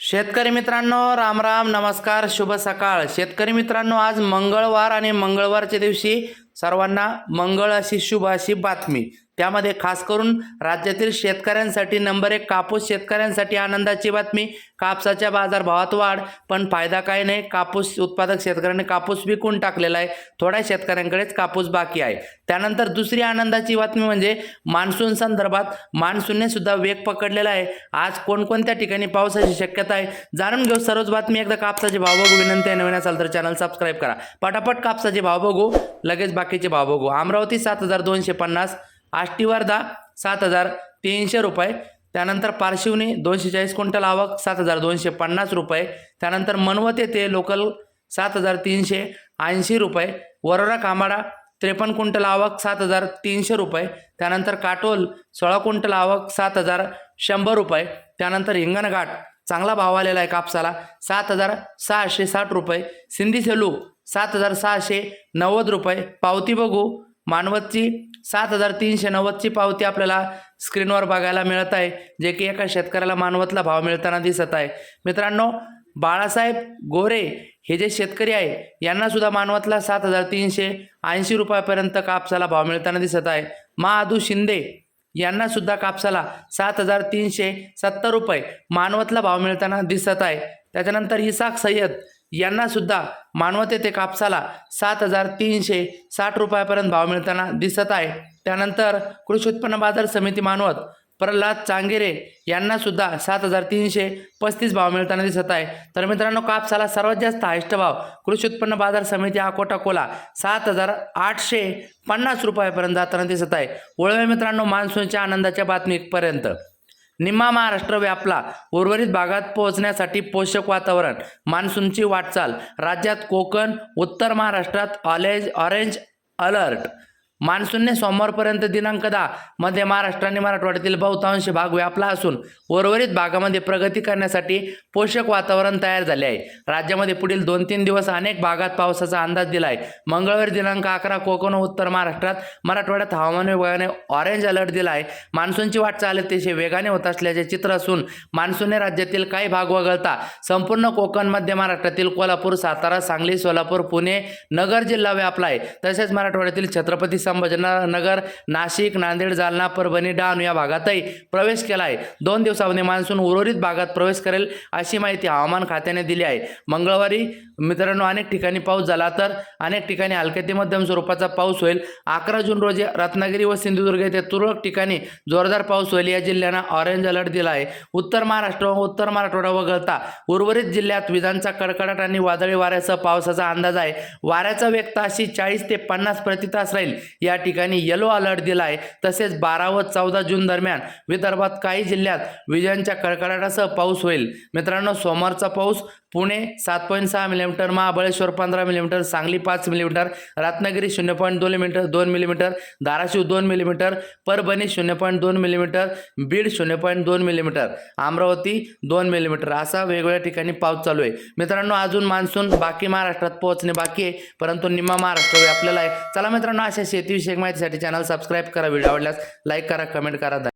शेतकरी मित्रांनो राम राम नमस्कार शुभ सकाळ. शेतकरी मित्रांनो आज मंगळवार आणि मंगळवारच्या दिवशी सर्वांना मंगळ अशी शुभ अशी बातमी. त्यामध्ये खास करून राज्यातील शेतकऱ्यांसाठी नंबर एक कापूस शेतकऱ्यांसाठी आनंदाची बातमी कापसाच्या बाजारभावात वाढ पण फायदा काय नाही कापूस उत्पादक शेतकऱ्यांनी कापूस विकून टाकलेला आहे थोड्या शेतकऱ्यांकडेच कापूस बाकी आहे. त्यानंतर दुसरी आनंदाची बातमी म्हणजे मान्सून संदर्भात मान्सूनने सुद्धा वेग पकडलेला आहे. आज कोणकोणत्या ठिकाणी पावसाची शक्यता आहे? जाणून घेऊ सर्वच बातमी. एकदा कापसाचे भाव बघू. विनंती आहे नवीन असाल तर चॅनल सबस्क्राईब करा. पटापट कापसाचे भाव बघू. लगेच बाकीचे भाव बघू. अमरावती सात हजार दोनशे पन्नास आष्टीवर्धा सात हजार तीनशे रुपये. त्यानंतर पारशिवनी दोनशे चाळीस क्विंटल आवक सात हजार दोनशे पन्नास रुपये. त्यानंतर मनवत येथे लोकल सात हजार तीनशे ऐंशी रुपये. वरोरा कामाडा त्रेपन्न क्विंटल आवक सात हजार तीनशे रुपये. त्यानंतर काटोल सोळा क्विंटल आवक सात हजार शंभर रुपये. त्यानंतर हिंगणघाट चांगला भाव आलेला आहे कापसाला सात हजार सहाशे साठ रुपये. सिंधी सेलू सात हजार सहाशे नव्वद रुपये. पावती बघू मानवतची सात हजार तीनशे नव्वदची पावती आपल्याला स्क्रीनवर बघायला मिळत आहे जे की एका शेतकऱ्याला मानवतला भाव मिळताना दिसत आहे. मित्रांनो बाळासाहेब गोरे हे जे शेतकरी आहे यांना सुद्धा मानवतला सात हजार तीनशे ऐंशी रुपयापर्यंत कापसाला भाव मिळताना दिसत आहे. महादू शिंदे यांना सुद्धा कापसाला सात हजार तीनशे सत्तर रुपये मानवतला भाव मिळताना दिसत आहे. त्याच्यानंतर इसाक सय्यद यांनासुद्धा मानवते मानवत येथे कापसाला सात हजार तीनशे साठ रुपयापर्यंत भाव मिळताना दिसत आहे. त्यानंतर कृषी उत्पन्न बाजार समिती मानवत प्रल्हाद चांगेरे यांनासुद्धा सात हजार तीनशे पस्तीस भाव मिळताना दिसत आहे. तर मित्रांनो कापसाला सर्वात जास्त हायस्ट भाव कृषी उत्पन्न बाजार समिती अकोटा कोला सात हजार आठशे पन्नास रुपयापर्यंत जाताना दिसत आहे. वळवे मित्रांनो मान्सूनच्या आनंदाच्या बातमीपर्यंत. निम्मा महाराष्ट्र व्यापला. उर्वरित भागात पोहोचण्यासाठी पोषक वातावरण मान्सूनची वाटचाल राज्यात कोकण उत्तर महाराष्ट्रात ऑलेज ऑरेंज अलर्ट मान्सूनने सोमवारपर्यंत दिनांक दहा मध्ये महाराष्ट्र आणि मराठवाड्यातील बहुतांश भाग व्यापला असून उर्वरित भागामध्ये प्रगती करण्यासाठी पोषक वातावरण तयार झाले आहे. राज्यामध्ये पुढील दोन तीन दिवस अनेक भागात पावसाचा अंदाज दिला आहे मंगळवारी दिनांक अकरा कोकण उत्तर महाराष्ट्रात मराठवाड्यात हवामान विभागाने ऑरेंज अलर्ट दिला आहे मान्सूनची वाटचाल अतिशय वेगाने होत असल्याचे चित्र असून मान्सूनने राज्यातील काही भाग वगळता संपूर्ण कोकण मध्य महाराष्ट्रातील कोल्हापूर सातारा सांगली सोलापूर पुणे नगर जिल्हा व्यापला आहे तसेच मराठवाड्यातील छत्रपती संभाजीनगर नाशिक नांदेड जालना परभणी डहाणू या भागातही प्रवेश केला आहे दोन दिवसामध्ये मान्सून उर्वरित भागात प्रवेश करेल अशी माहिती हवामान खात्याने दिली आहे. मंगळवारी मित्रांनो अनेक ठिकाणी पाऊस झाला तर अनेक ठिकाणी हलक्या ते मध्यम स्वरूपाचा पाऊस होईल. अकरा जून रोजी रत्नागिरी व सिंधुदुर्ग येथे तुरळक ठिकाणी जोरदार पाऊस होईल. या जिल्ह्यांना ऑरेंज अलर्ट दिला आहे. उत्तर महाराष्ट्र व उत्तर मराठवाडा वगळता उर्वरित जिल्ह्यात विजांचा कडकडाट आणि वादळी वाऱ्यासह पावसाचा अंदाज आहे. वाऱ्याचा वेग ताशी चाळीस ते पन्नास प्रति तास राहील. या ठिकाणी येलो अलर्ट दिला आहे तसेच बारा व चौदा जून दरम्यान विदर्भात काही जिल्ह्यात विजांच्या कडकडाटासह पाऊस होईल. मित्रांनो सोमवारचा पाऊस पुणे सात पॉईंट सहा मिलीमीटर महाबळेश्वर पंधरा मिलीमीटर सांगली पाच मिलीमीटर रत्नागिरी शून्य पॉईंट दोन मिलीमीटर दोन मिलीमीटर धाराशिव दोन मिलीमीटर परभणी शून्य पॉईंट दोन मिलीमीटर बीड शून्य पॉईंट दोन मिलीमीटर अमरावती दोन मिलीमीटर असा वेगवेगळ्या ठिकाणी पाऊस चालू आहे. मित्रांनो अजून मान्सून बाकी महाराष्ट्रात पोहोचणे बाकी आहे परंतु निम्मा महाराष्ट्र आपल्याला आहे. चला मित्रांनो अशा शेतीविषयक माहितीसाठी चॅनल सबस्क्राईब करा. व्हिडिओ आवडल्यास लाईक करा कमेंट करा.